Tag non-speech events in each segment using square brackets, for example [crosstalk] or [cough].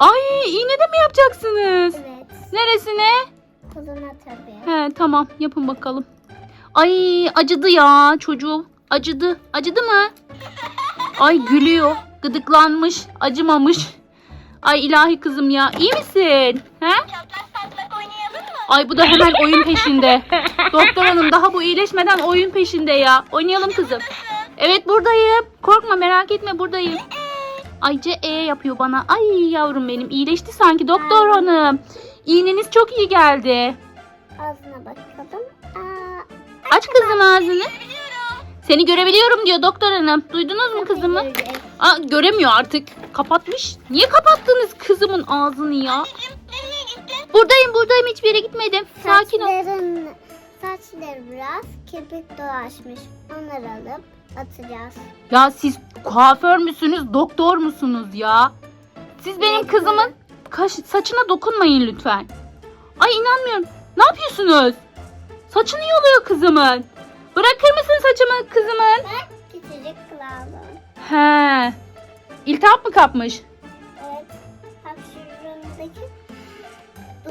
Ay iğne de mi yapacaksınız? Evet. Neresine? Koluna tabii. He tamam yapın bakalım. Ay acıdı ya çocuğum. Acıdı. Acıdı mı? [laughs] Ay gülüyor. Gıdıklanmış. Acımamış. Ay ilahi kızım ya. İyi misin? He? Ay bu da hemen oyun peşinde. Doktor hanım daha bu iyileşmeden oyun peşinde ya. Oynayalım kızım. Evet buradayım. Korkma merak etme buradayım. Ay C E yapıyor bana. Ay yavrum benim iyileşti sanki doktor hanım. İğneniz çok iyi geldi. Ağzına bakalım. Aa, Aç kızım ağzını. Seni görebiliyorum diyor doktor hanım. Duydunuz mu kızımı? Aa, göremiyor artık. Kapatmış. Niye kapattınız kızımın ağzını ya? Buradayım buradayım hiçbir yere gitmedim. Sakin ol. Saçların, saçları biraz kirpik dolaşmış. Onları alıp atacağız. Ya siz kuaför müsünüz doktor musunuz ya? Siz benim kızımın kaş, saçına dokunmayın lütfen. Ay inanmıyorum. Ne yapıyorsunuz? Saçını yoluyor kızımın. Bırakır mısın saçımı kızımın? Bak küçücük kılavuz. He. İltihap mı kapmış?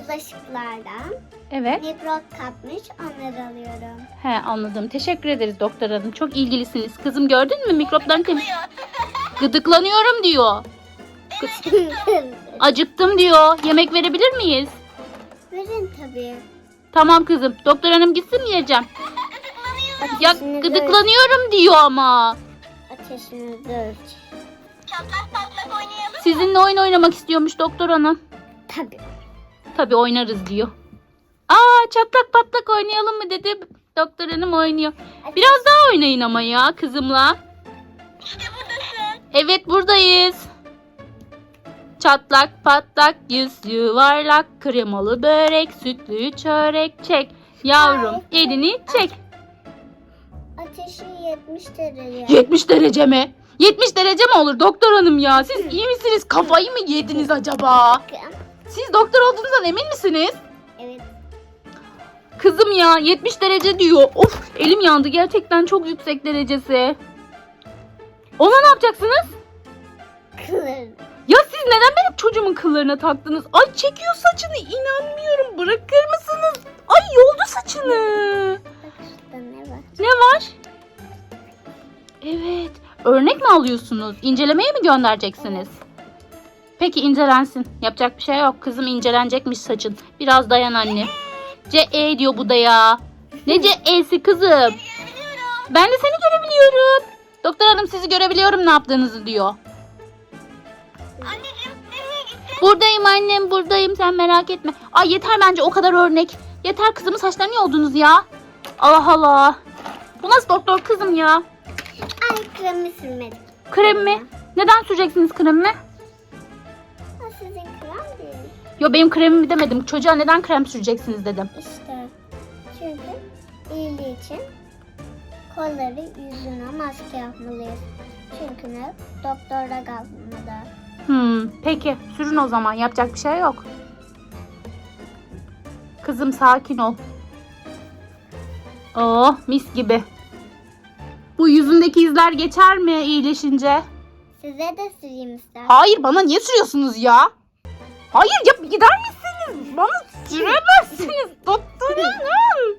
Bulaşıklardan Evet. mikrop kapmış. Onları alıyorum. He anladım. Teşekkür ederiz doktor hanım. Çok ilgilisiniz. Kızım gördün mü mikropların temiz. [laughs] Gıdıklanıyorum diyor. Acıktım diyor. Yemek verebilir miyiz? Verin tabii. Tamam kızım. Doktor hanım gitsin mi yiyeceğim? Ya Ateşini gıdıklanıyorum diyor ama. ölç- Ateşini de ölç. Sizinle oyun oynamak istiyormuş doktor hanım. Tabii. Tabii oynarız diyor. Aa çatlak patlak oynayalım mı dedi. Doktor hanım oynuyor. Biraz daha oynayın ama ya kızımla. Evet buradayız. Çatlak patlak yüz yuvarlak kremalı börek sütlü çörek çek. Yavrum elini çek. Ateşi 70 derece. 70 derece mi? 70 derece mi olur doktor hanım ya? Siz iyi misiniz? Kafayı mı yediniz acaba? Bakın. Siz doktor olduğunuzdan emin misiniz? Evet. Kızım ya 70 derece diyor. Of elim yandı gerçekten çok yüksek derecesi. Ona ne yapacaksınız? Kılır. Ya siz neden benim çocuğumun kıllarına taktınız? Ay çekiyor saçını inanmıyorum. Bırakır mısınız? Ay yoldu saçını. Bak şurada ne var? Ne var? Evet. Örnek mi alıyorsunuz? İncelemeye mi göndereceksiniz? Peki incelensin. Yapacak bir şey yok. Kızım incelenecekmiş saçın. Biraz dayan anne. C E diyor bu da ya. Ne C E'si kızım? Ben de seni görebiliyorum. Doktor hanım sizi görebiliyorum ne yaptığınızı diyor. Buradayım annem buradayım sen merak etme. Ay yeter bence o kadar örnek. Yeter kızımın saçlarını yoldunuz ya. Allah Allah. Bu nasıl doktor kızım ya? Ay kremi sürmedik. Krem mi? Neden süreceksiniz kremi sizin krem değil. Yo benim kremimi demedim. Çocuğa neden krem süreceksiniz dedim. İşte. Çünkü iyiliği için kolları yüzüne maske yapmalıyız. Çünkü ne? Doktorda kalmadı. Hmm, peki sürün o zaman. Yapacak bir şey yok. Kızım sakin ol. Oh mis gibi. Bu yüzündeki izler geçer mi iyileşince? Size de süreyim ister. Hayır bana niye sürüyorsunuz ya? Hayır ya gider misiniz? Bana süremezsiniz doktor [laughs] hanım.